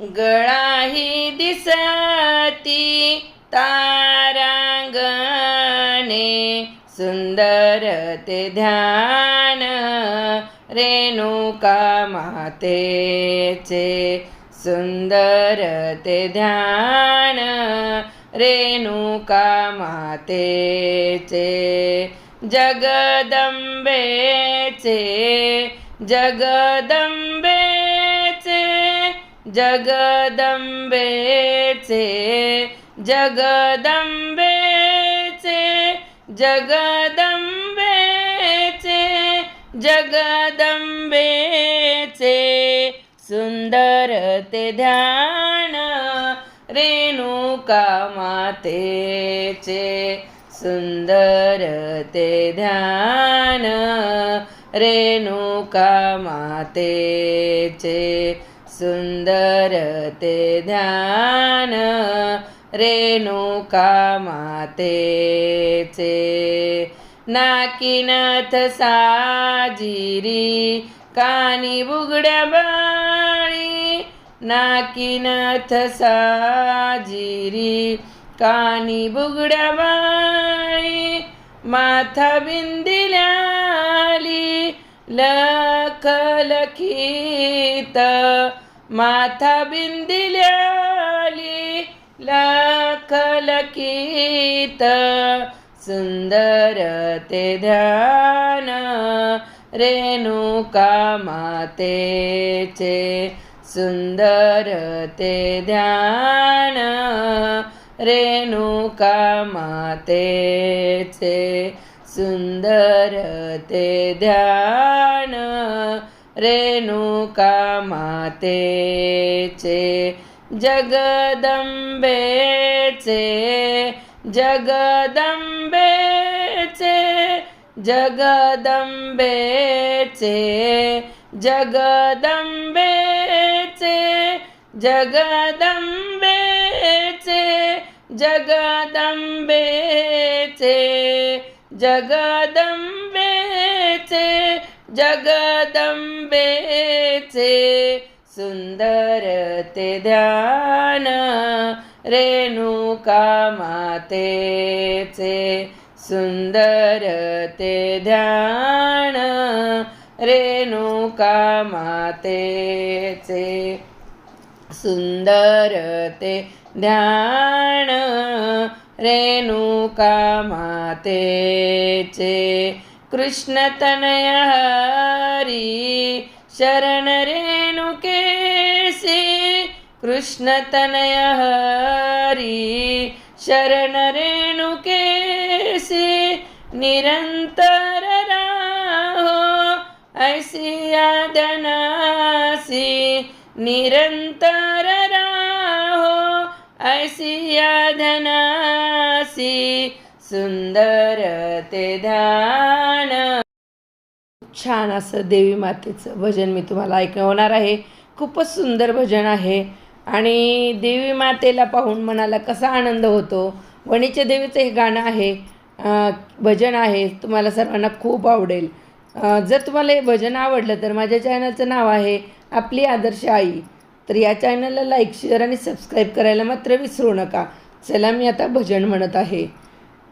ગળાહી દિશતી તારાંગને સુંદર તે ધ્યાન રેણુકા માતે છે. સુંદર તે ધ્યાન રેણુકા માતે છે. જગદંબે છે. જગદંબે जगदंबेचे जगदंबेचे जगदंबेचे जगदंबेचे सुंदर ते ध्यान रेणुका मातेचे सुंदर ते ध्यान रेणुका मातेचे सुंदर ते ध्यान रेणुका मातेचे नाकीनाथ साजिरी कानी बुगड्या बाळी. नाकीनाथ साजिरी कानी बुगड्या बाळी. माथा बिंदिल्याली लखलखीत माथा बिंदिल्याली लखलखीत सुंदर ते ध्यान रेणुका मातेचे सुंदर ते ध्यान रेणुका मातेचे सुंदर ते ध्यान रेणुका मातेचे जगदम्बेचे जगदम्बेचे जगदम्बेचे जगदम्बेचे जगदम्बेचे जगदम्बेचे जगदम्बे जगदंबेचे सुंदर ते ध्यान रेणुका मातेचे सुंदर ते ध्यान रेणुका मातेचे सुंदर ते ध्यान रेणुका मातेचे कृष्णतनय हरी शरण रेणुकेसी कृष्णतनय हरी शरण रेणुकेसी निरंतर राहो ऐसी यादनासी निरंतर राहो ऐसी यादनासी सुंदर ते ध्यान. छान असं देवी मातेचं भजन मी तुम्हाला ऐकवणार आहे. खूपच सुंदर भजन आहे. आणि देवी मातेला पाहून मनाला कसा आनंद होतो. वणीच्या देवीचं हे गाणं आहे. भजन आहे. तुम्हाला सर्वांना खूप आवडेल. जर तुम्हाला हे भजन आवडलं तर माझ्या चॅनलचं नाव आहे आपली आदर्श आई. तर या चॅनलला लाईक शेअर आणि सबस्क्राईब करायला मात्र विसरू नका. चला मी आता भजन म्हणत आहे.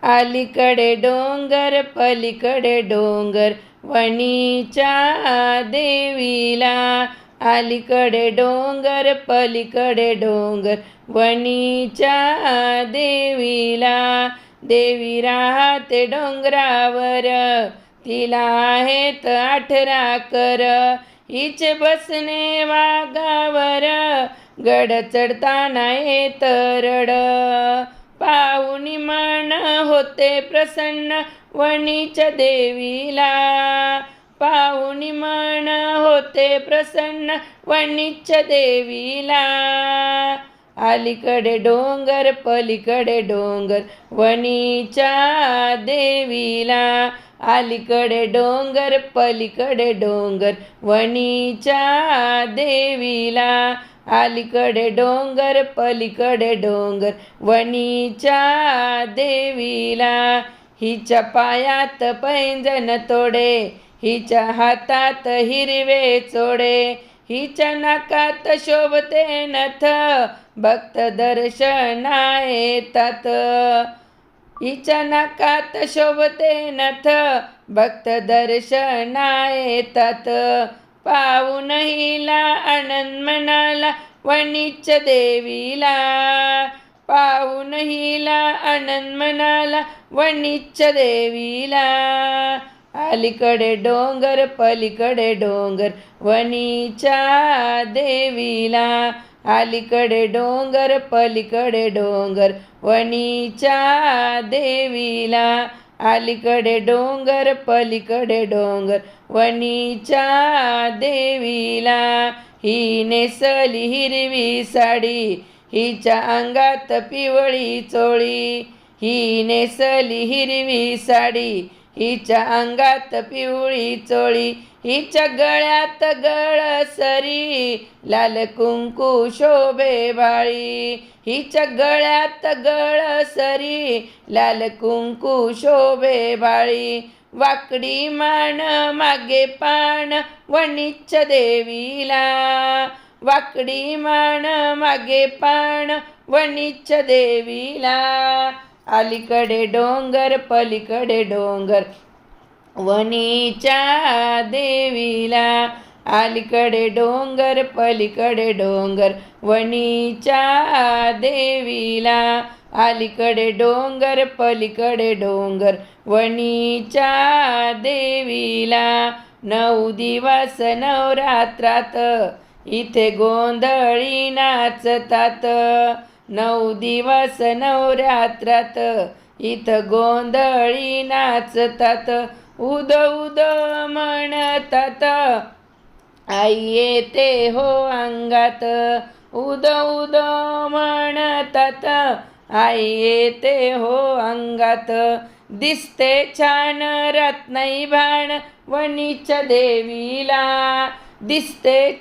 अलीकडे डोंगर पलीकडे डोंगर वणीच्या देवीला. अलीकडे डोंगर पलीकडे डोंगर वणीच्या देवीला. देवी राहते डोंगरावर तिला आहेत अठरा कर. हिचे बसणे वागावर गड चढताना येत रड. होते प्रसन्न वणीच्या देवीला. पाहुणी मन होते प्रसन्न वणीच्या देवीला. अलीकडे डोंगर पलीकडे डोंगर वणीच्या देवीला. अलीकडे डोंगर पलीकडे डोंगर वणीच्या देवीला. अलीकडे डोंगर पलीकडे डोंगर वणीच्या देवीला. हिच्या पायात पैंजन तोडे हिच्या हातात हिरवे चोडे. हिच्या नाकात शोभते नथ भक्त दर्शना येतात हिच्या नाकात शोभते नथ भक्त दर्शना येतात. पाहून हिला आनंद मनाला वणिच देवीला. पाहून हिला आनंद मनाला वणिच देवीला. अलीकडे डोंगर पलीकडे डोंगर वणीच्या देवीला. अलीकडे डोंगर पलीकडे डोंगर वणीच्या देवीला. अलीकडे डोंगर पलीकडे डोंगर वणीच्या देवीला. ही नेसली हिरवी साडी हिच्या अंगात पिवळी चोळी. ही नेसली हिरवी साडी हिच्या अंगात पिवळी चोळी हिच्या गळ्यात गळसरी लाल कुंकू शोभे बाळी. हिच्या गळ्यात गळसरी लाल कुंकू शोभे बाळी. वाकडी मान मागे पान वणिच्छ देवीला. वाकडी मान मागे पान वणिच्छ देवीला. अलीकडे डोंगर पलीकडे डोंगर. वणीच्या देवीला अलीकडे डोंगर पलीकडे डोंगर. वणीच्या देवीला अलीकडे डोंगर पलीकडे डोंगर. वणीच्या देवीला नऊ दिवस नवरात्रात. इथे गोंधळी नाचतात. नऊ दिवस नवरात्रात. इथं गोंधळी नाचतात. उद उद म्हणतात. आई येते हो अंगात. उद उद म्हणतात. आई येते हो अंगात. दिसते छान रत्नाई भाण वणीच्या देवीला. दिसते